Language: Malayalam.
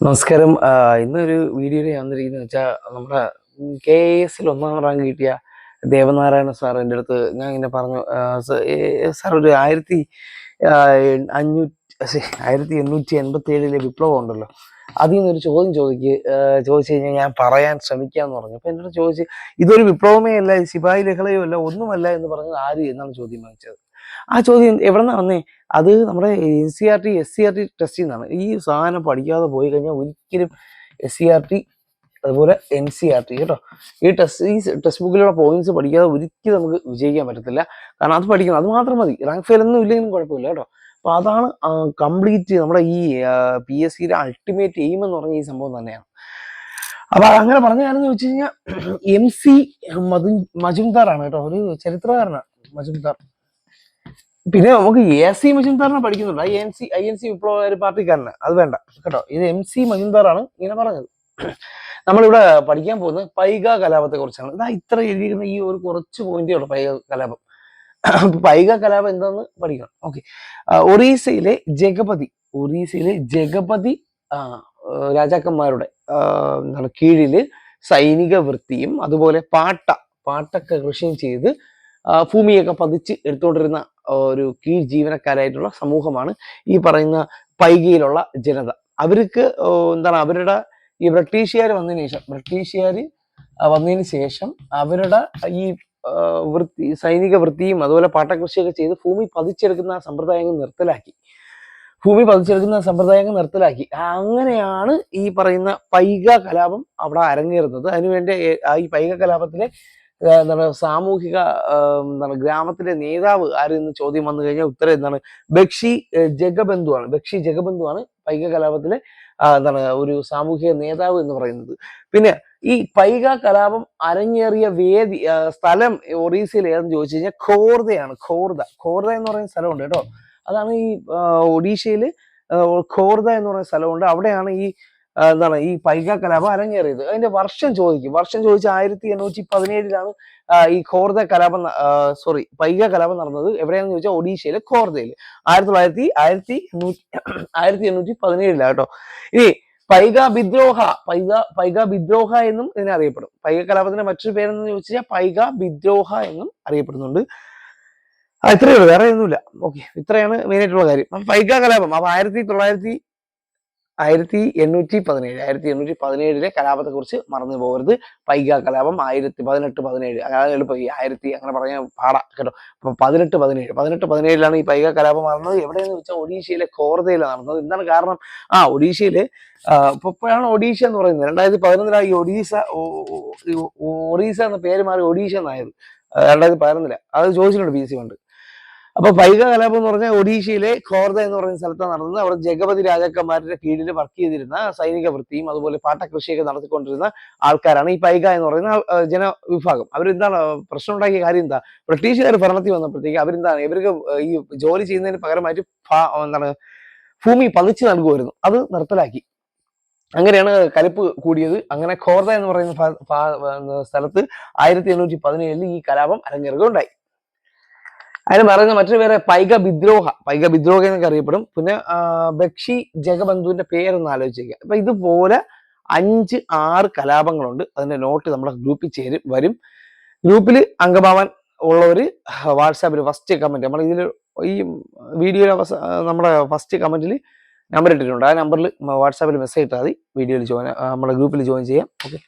നമസ്കാരം. ഇന്നൊരു വീഡിയോയിൽ വന്നിരിക്കുന്നത് വെച്ചാൽ നമ്മുടെ കെ എസിൽ ഒന്നാം റാങ്ക് കിട്ടിയ ദേവനാരായണ സാർ എന്റെ അടുത്ത് ഞാൻ ഇങ്ങനെ പറഞ്ഞു. സാർ ഒരു ആയിരത്തി അഞ്ഞൂറ്റി ആയിരത്തി എണ്ണൂറ്റി എൺപത്തി ഏഴിലെ വിപ്ലവം ഉണ്ടല്ലോ. അതിൽ നിന്നൊരു ചോദ്യം ചോദിക്ക് ചോദിച്ചു കഴിഞ്ഞാൽ ഞാൻ പറയാൻ ശ്രമിക്കാമെന്ന് പറഞ്ഞു. അപ്പം എന്റെ അടുത്ത് ചോദിച്ച് ഇതൊരു വിപ്ലവമേ അല്ല ശിപായി ലഹളയോ അല്ല ഒന്നുമല്ല എന്ന് പറഞ്ഞത് ആര് എന്നാണ് ചോദ്യം വാങ്ങിച്ചത് ആ ചോദ്യം എവിടെ നിന്നാണ് വന്നേ അത് നമ്മുടെ N C R T S C R T ടെസ്റ്റിൽ നിന്നാണ് ഈ സാധനം പഠിക്കാതെ പോയി കഴിഞ്ഞാൽ ഒരിക്കലും എസ് സി ആർ ടി അതുപോലെ എൻ സി ആർ ടി കേട്ടോ. ഈ ടെസ്റ്റ് ഈ ടെക്സ്റ്റ് ബുക്കിലുള്ള പോയിന്റ്സ് പഠിക്കാതെ ഒരിക്കലും നമുക്ക് വിജയിക്കാൻ പറ്റത്തില്ല. കാരണം അത് പഠിക്കണം അത് മാത്രം മതി. റാങ്ക് ഫെയിൽ ഒന്നും ഇല്ലെങ്കിലും കുഴപ്പമില്ല കേട്ടോ. അപ്പൊ അതാണ് കംപ്ലീറ്റ് നമ്മുടെ ഈ പി എസ് സിയുടെ അൾട്ടിമേറ്റ് എയിം എന്ന് പറഞ്ഞ ഈ സംഭവം തന്നെയാണ്. അപ്പൊ അങ്ങനെ കാര്യം വെച്ച് കഴിഞ്ഞാൽ എം സി മധു മജുംദാറാണ് കേട്ടോ. ഒരു ചരിത്രകാരനാണ് മജുംദാർ. പിന്നെ നമുക്ക് എ സി മജുംദാറിനെ പഠിക്കുന്നുണ്ട്. I N C I N C വിപ്ലവകാരി പാർട്ടിക്കാരന്. അത് വേണ്ട. കേട്ടോ. ഇത് എം സി മജുംദാറാണ് ഇങ്ങനെ പറഞ്ഞത്. നമ്മളിവിടെ പഠിക്കാൻ പോകുന്നത് പൈക കലാപത്തെ കുറിച്ചാണ് ഇതാ ഇത്ര എഴുതിയിരിക്കുന്ന ഈ ഒരു കുറച്ച് പോയിന്റേ ഉള്ളൂ പൈക കലാപം. പൈക കലാപം എന്താന്ന് പഠിക്കണം. ഓക്കെ ഒറീസയിലെ ജഗപതി ഒറീസയിലെ ജഗപതി രാജാക്കന്മാരുടെ എന്താണ് കീഴിൽ സൈനിക വൃത്തിയും അതുപോലെ പാട്ട പാട്ടൊക്കെ കൃഷിയും ചെയ്ത് ഭൂമിയൊക്കെ പതിച്ച് എടുത്തുകൊണ്ടിരുന്ന ഒരു കീഴ് ജീവനക്കാരായിട്ടുള്ള സമൂഹമാണ് ഈ പറയുന്ന പൈകയിലുള്ള ജനത. അവർക്ക് എന്താണ് അവരുടെ ഈ ബ്രിട്ടീഷുകാർ വന്നതിന് ശേഷം ബ്രിട്ടീഷുകാർ വന്നതിന് ശേഷം അവരുടെ ഈ വൃത്തി സൈനിക വൃത്തിയും അതുപോലെ പാട്ടകൃഷിയൊക്കെ ചെയ്ത് ഭൂമി പതിച്ചെടുക്കുന്ന സമ്പ്രദായങ്ങൾ നിർത്തലാക്കി. ഭൂമി പതിച്ചെടുക്കുന്ന സമ്പ്രദായങ്ങൾ നിർത്തലാക്കി. അങ്ങനെയാണ് ഈ പറയുന്ന പൈക കലാപം അവിടെ അരങ്ങേറുന്നത്. അതിനുവേണ്ടി ഈ പൈക കലാപത്തിലെ എന്താണ് സാമൂഹിക എന്താണ് ഗ്രാമത്തിലെ നേതാവ് ആരെന്ന് ചോദ്യം വന്നു കഴിഞ്ഞാൽ ഉത്തരം എന്താണ്? ബക്ഷി ജഗബന്ധുവാണ് ബക്ഷി ജഗബന്ധുവാണ് പൈക കലാപത്തിലെ എന്താണ് ഒരു സാമൂഹിക നേതാവ് എന്ന് പറയുന്നത്. പിന്നെ ഈ പൈക കലാപം അരങ്ങേറിയ വേദി സ്ഥലം ഒറീസയിൽ ഏതെന്ന് ചോദിച്ചു കഴിഞ്ഞാൽ ഖോർദയാണ്. ഖോർദ. ഖോർദ എന്ന് പറയുന്ന സ്ഥലമുണ്ട് കേട്ടോ. അതാണ് ഈ ഒഡീഷയിൽ ഖോർദ എന്ന് പറയുന്ന സ്ഥലമുണ്ട്. അവിടെയാണ് ഈ എന്താണ് ഈ പൈക കലാപം അരങ്ങേറിയത് അതിന്റെ വർഷം ചോദിക്കും. വർഷം ചോദിച്ച ആയിരത്തി എണ്ണൂറ്റി പതിനേഴിലാണ് ഈ ഖോർദ കലാപം സോറി പൈക കലാപം നടന്നത്. എവിടെയാണെന്ന് ചോദിച്ചാൽ ഒഡീഷയിലെ ഖോർദയിൽ. ആയിരത്തി തൊള്ളായിരത്തി ആയിരത്തി ആയിരത്തി എണ്ണൂറ്റി പതിനേഴിലാണ് കേട്ടോ. ഇനി പൈക വിദ്രോഹ പൈക പൈക വിദ്രോഹ എന്നും ഇതിനെ അറിയപ്പെടും. പൈക കലാപത്തിന്റെ മറ്റൊരു പേരെന്ന് ചോദിച്ചാൽ പൈക വിദ്രോഹ എന്നും അറിയപ്പെടുന്നുണ്ട്. ആ ഇത്രയേ ഉള്ളൂ. വേറെ ഒന്നുമില്ല. ഓക്കെ ഇത്രയാണ് മെയിൻ ആയിട്ടുള്ള കാര്യം. പൈക കലാപം അപ്പൊ ആയിരത്തി തൊള്ളായിരത്തി ആയിരത്തി എണ്ണൂറ്റി പതിനേഴ് ആയിരത്തി എണ്ണൂറ്റി പതിനേഴിലെ കലാപത്തെ കുറിച്ച് മറന്നു പോകരുത്. പൈക കലാപം ആയിരത്തി പതിനെട്ട് പതിനേഴ് അതായത് എളുപ്പം ഈ ആയിരത്തി അങ്ങനെ പറഞ്ഞാൽ പാടാ കേട്ടോ. അപ്പൊ പതിനെട്ട് പതിനേഴ് പതിനെട്ട് പതിനേഴിലാണ് ഈ പൈക കലാപം നടന്നത്. എവിടെയെന്ന് വെച്ചാൽ ഒഡീഷയിലെ കോർദയിലാണ് നടന്നത്. എന്താണ് കാരണം? ആ ഒഡീഷയിൽ ഇപ്പോഴാണ് ഒഡീഷ എന്ന് പറയുന്നത്. രണ്ടായിരത്തി പതിനൊന്നിലാണ് ഈ ഈ ഒറീസ എന്ന പേര് മാറി ഒഡീഷ എന്നായത്. രണ്ടായിരത്തി പതിനൊന്നില അത് ചോദിച്ചിട്ടുണ്ട് പി സി കൊണ്ട്. അപ്പൊ പൈക കലാപം എന്ന് പറഞ്ഞാൽ ഒഡീഷയിലെ ഖോർദ എന്ന് പറയുന്ന സ്ഥലത്താണ് നടന്നത്. അവിടെ ജഗപതി രാജാക്കന്മാരുടെ കീഴിൽ വർക്ക് ചെയ്തിരുന്ന സൈനിക വൃത്തിയും അതുപോലെ പാട്ടകൃഷിയൊക്കെ നടത്തിക്കൊണ്ടിരുന്ന ആൾക്കാരാണ് ഈ പൈക എന്ന് പറയുന്ന ജനവിഭാഗം. അവരെന്താണ് പ്രശ്നം ഉണ്ടാക്കിയ കാര്യം എന്താ? ബ്രിട്ടീഷുകാർ ഭരണത്തിൽ വന്നപ്പോഴത്തേക്ക് അവരെന്താണ് ഇവർക്ക് ഈ ജോലി ചെയ്യുന്നതിന് പകരമായിട്ട് എന്താണ് ഭൂമി പതിച്ചു നൽകുമായിരുന്നു. അത് നിർത്തലാക്കി. അങ്ങനെയാണ് കലിപ്പ് കൂടിയത്. അങ്ങനെ ഖോർദ എന്ന് പറയുന്ന സ്ഥലത്ത് ആയിരത്തി എണ്ണൂറ്റി പതിനേഴിൽ ഈ കലാപം അരങ്ങേറുകയുണ്ടായി. അതിന് പറയുന്ന മറ്റൊരു പേര് പൈക വിദ്രോഹ പൈക വിദ്രോഹ എന്നൊക്കെ അറിയപ്പെടും. പിന്നെ ബക്ഷി ജഗബന്ധുവിന്റെ പേരൊന്ന് ആലോചിക്കുക അപ്പൊ ഇതുപോലെ അഞ്ച് ആറ് കലാപങ്ങളുണ്ട്. അതിന്റെ നോട്ട് നമ്മുടെ ഗ്രൂപ്പിൽ ചേരും വരും. ഗ്രൂപ്പിൽ അംഗമാവാൻ ഉള്ളവർ വാട്സാപ്പിൽ ഫസ്റ്റ് കമന്റ് നമ്മൾ ഇതിൽ ഈ വീഡിയോയിൽ അവസ നമ്മുടെ ഫസ്റ്റ് കമന്റിൽ നമ്പർ ഇട്ടിട്ടുണ്ട്. ആ നമ്പറിൽ വാട്സാപ്പിൽ മെസ്സേജ് ഇട്ടാൽ മതി. വീഡിയോയിൽ ജോയിൻ നമ്മുടെ ഗ്രൂപ്പിൽ ജോയിൻ ചെയ്യാം. ഓക്കെ